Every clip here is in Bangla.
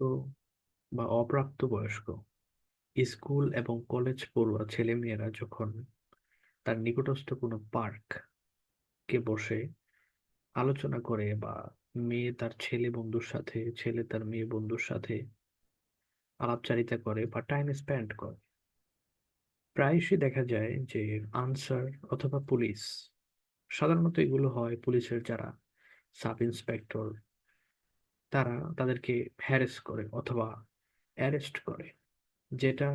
তো বা অপ্রাপ্ত বয়স্ক, স্কুল এবং কলেজ পড়ুয়া ছেলেমেয়েরা যখন তার নিকটস্থ কোনো পার্ক কে বসে আলোচনা করে বা মেয়ে তার ছেলে বন্ধুর সাথে, ছেলে তার মেয়ে বন্ধুর সাথে আলাপচারিতা করে বা টাইম স্পেন্ড করে, প্রায়শই দেখা যায় যে আনসার অথবা পুলিশ সাধারণত এগুলো হয় পুলিশের যারা সাব ইন্সপেক্টর তারা তাদেরকে হ্যারেস করে অথবা অ্যারেস্ট করে। যেটা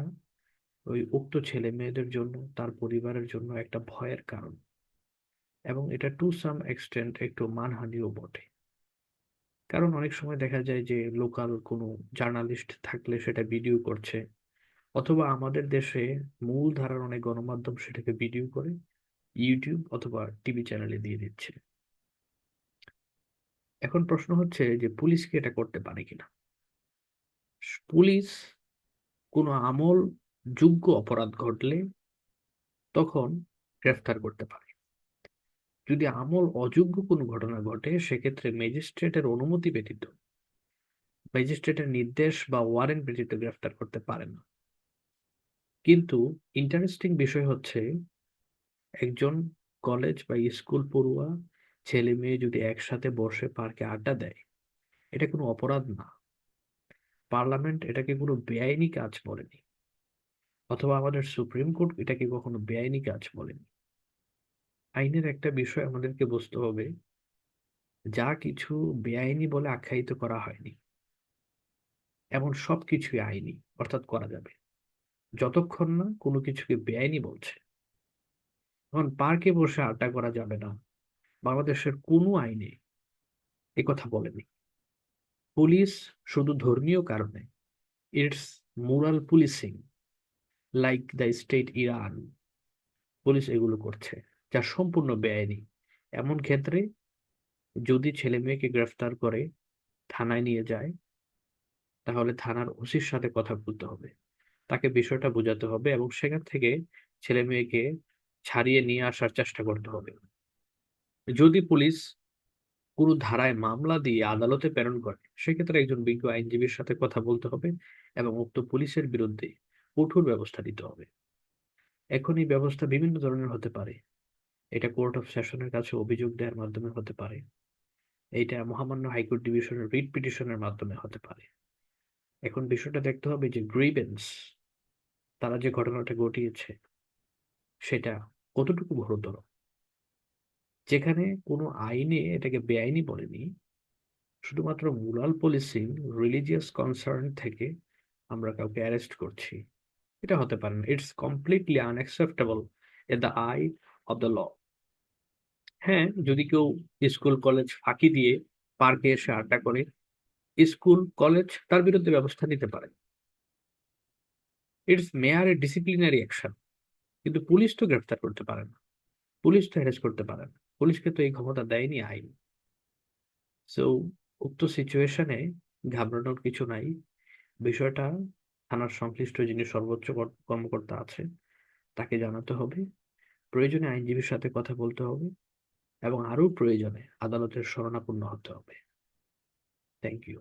ওই উক্ত ছেলে মেয়েদের জন্য, তার পরিবারের জন্য একটা ভয়ের কারণ। এবং এটা টু সাম এক্সটেন্ট একটু মানহানিও বটে। কারণ অনেক সময় দেখা যায় যে লোকাল কোনো জার্নালিস্ট থাকলে সেটা ভিডিও করছে, অথবা আমাদের দেশে মূল ধারার অনেক গণমাধ্যম সেটাকে ভিডিও করে ইউটিউব অথবা টিভি চ্যানেলে দিয়ে দিচ্ছে। এখন প্রশ্ন হচ্ছে যে পুলিশ কি এটা করতে পারে কিনা? পুলিশ কোনো আমল যোগ্য অপরাধ ঘটলে তখন গ্রেফতার করতে পারে। যদি আমল অযোগ্য কোনো ঘটনা ঘটে, সেক্ষেত্রে ম্যাজিস্ট্রেটের অনুমতি ব্যতীত, ম্যাজিস্ট্রেটের নির্দেশ বা ওয়ারেন্ট ব্যতীত গ্রেফতার করতে পারে না। কিন্তু ইন্টারেস্টিং বিষয় হচ্ছে, একজন কলেজ বা স্কুল পড়ুয়া ছেলে মেয়ে যদি একসাথে বসে পার্কে আড্ডা দেয়, এটা কোনো অপরাধ না। পার্লামেন্ট এটাকে কোনো বেআইনি কাজ বলেনি? অথবা আমাদের সুপ্রিম কোর্ট এটাকে কখনো বেআইনি কাজ বলেনি? আইনের একটা বিষয় আমাদেরকে বুঝতে হবে, যা কিছু বেআইনি বলে আখ্যায়িত করা হয়নি, এমন সব কিছুই আইনি, অর্থাৎ করা যাবে। যতক্ষণ না কোনো কিছুকে বেআইনি বলছে। এখন পার্কে বসে আড্ডা করা যাবে না। বাংলাদেশের কোনো আইনে কথা বলেনি। পুলিশ শুধু ধর্মীয় কারণে it's moral policing like the state Iran police এগুলো করছে, যা সম্পূর্ণ বেআইনি। এমন ক্ষেত্রে যদি ছেলে মেয়েকে গ্রেফতার করে থানায় নিয়ে যায়, তাহলে থানার ওসির সাথে কথা বলতে হবে। তাকে বিষয়টা বোঝাতে হবে এবং সেখান থেকে ছেলে মেয়েকে ছাড়িয়ে নিয়ে আসার চেষ্টা করতে হবে। যদি পুলিশ কোনো ধারায় মামলা দিয়ে আদালতে প্রেরণ করে, সেক্ষেত্রে একজন বিজ্ঞ আইনজীবীর সাথে কথা বলতে হবে এবং উক্ত পুলিশের বিরুদ্ধে কঠোর ব্যবস্থা নিতে হবে। এখন এই ব্যবস্থা বিভিন্ন ধরনের হতে পারে। এটা কোর্ট অফ সেশনের কাছে অভিযোগ দেওয়ার মাধ্যমে হতে পারে। এইটা মহামান্য হাইকোর্ট ডিভিশনের রিট পিটিশনের মাধ্যমে হতে পারে। এখন বিষয়টা দেখতে হবে যে গ্রিভেন্স তারা যে ঘটনাটা ঘটিয়েছে, সেটা কতটুকু গুরুতর? যেখানে কোনো আইনে এটাকে বেআইনি বলেনি, শুধুমাত্র মুরাল পলিসিং রিলিজিয়াস কনসার্ন থেকে আমরা কাউকে অ্যারেস্ট করছি। এটা হতে পারে না। It's completely unacceptable a the eye of the law হ্যাঁ যদি কেউ স্কুল, কলেজ ফাঁকি দিয়ে পার্কে এসে আড্ডা করে, স্কুল, কলেজ তার বিরুদ্ধে ব্যবস্থা নিতে পারে। It's mere a disciplinary action কিন্তু পুলিশ তো গ্রেফতার করতে পারে না। পুলিশ তো অ্যারেস্ট করতে পারে না। পুলিশকে তো এই ক্ষমতা দেয়নি আইন। সো উক্ত সিচুয়েশনে ঘাবড়ানোর কিছু নাই। বিষয়টা থানার সংশ্লিষ্ট যিনি সর্বোচ্চ কর্মকর্তা আছে তাকে জানাতে হবে। প্রয়োজনে আইনজীবীর সাথে কথা বলতে হবে এবং আরও প্রয়োজনে আদালতের শরণাপন্ন হতে হবে। Thank you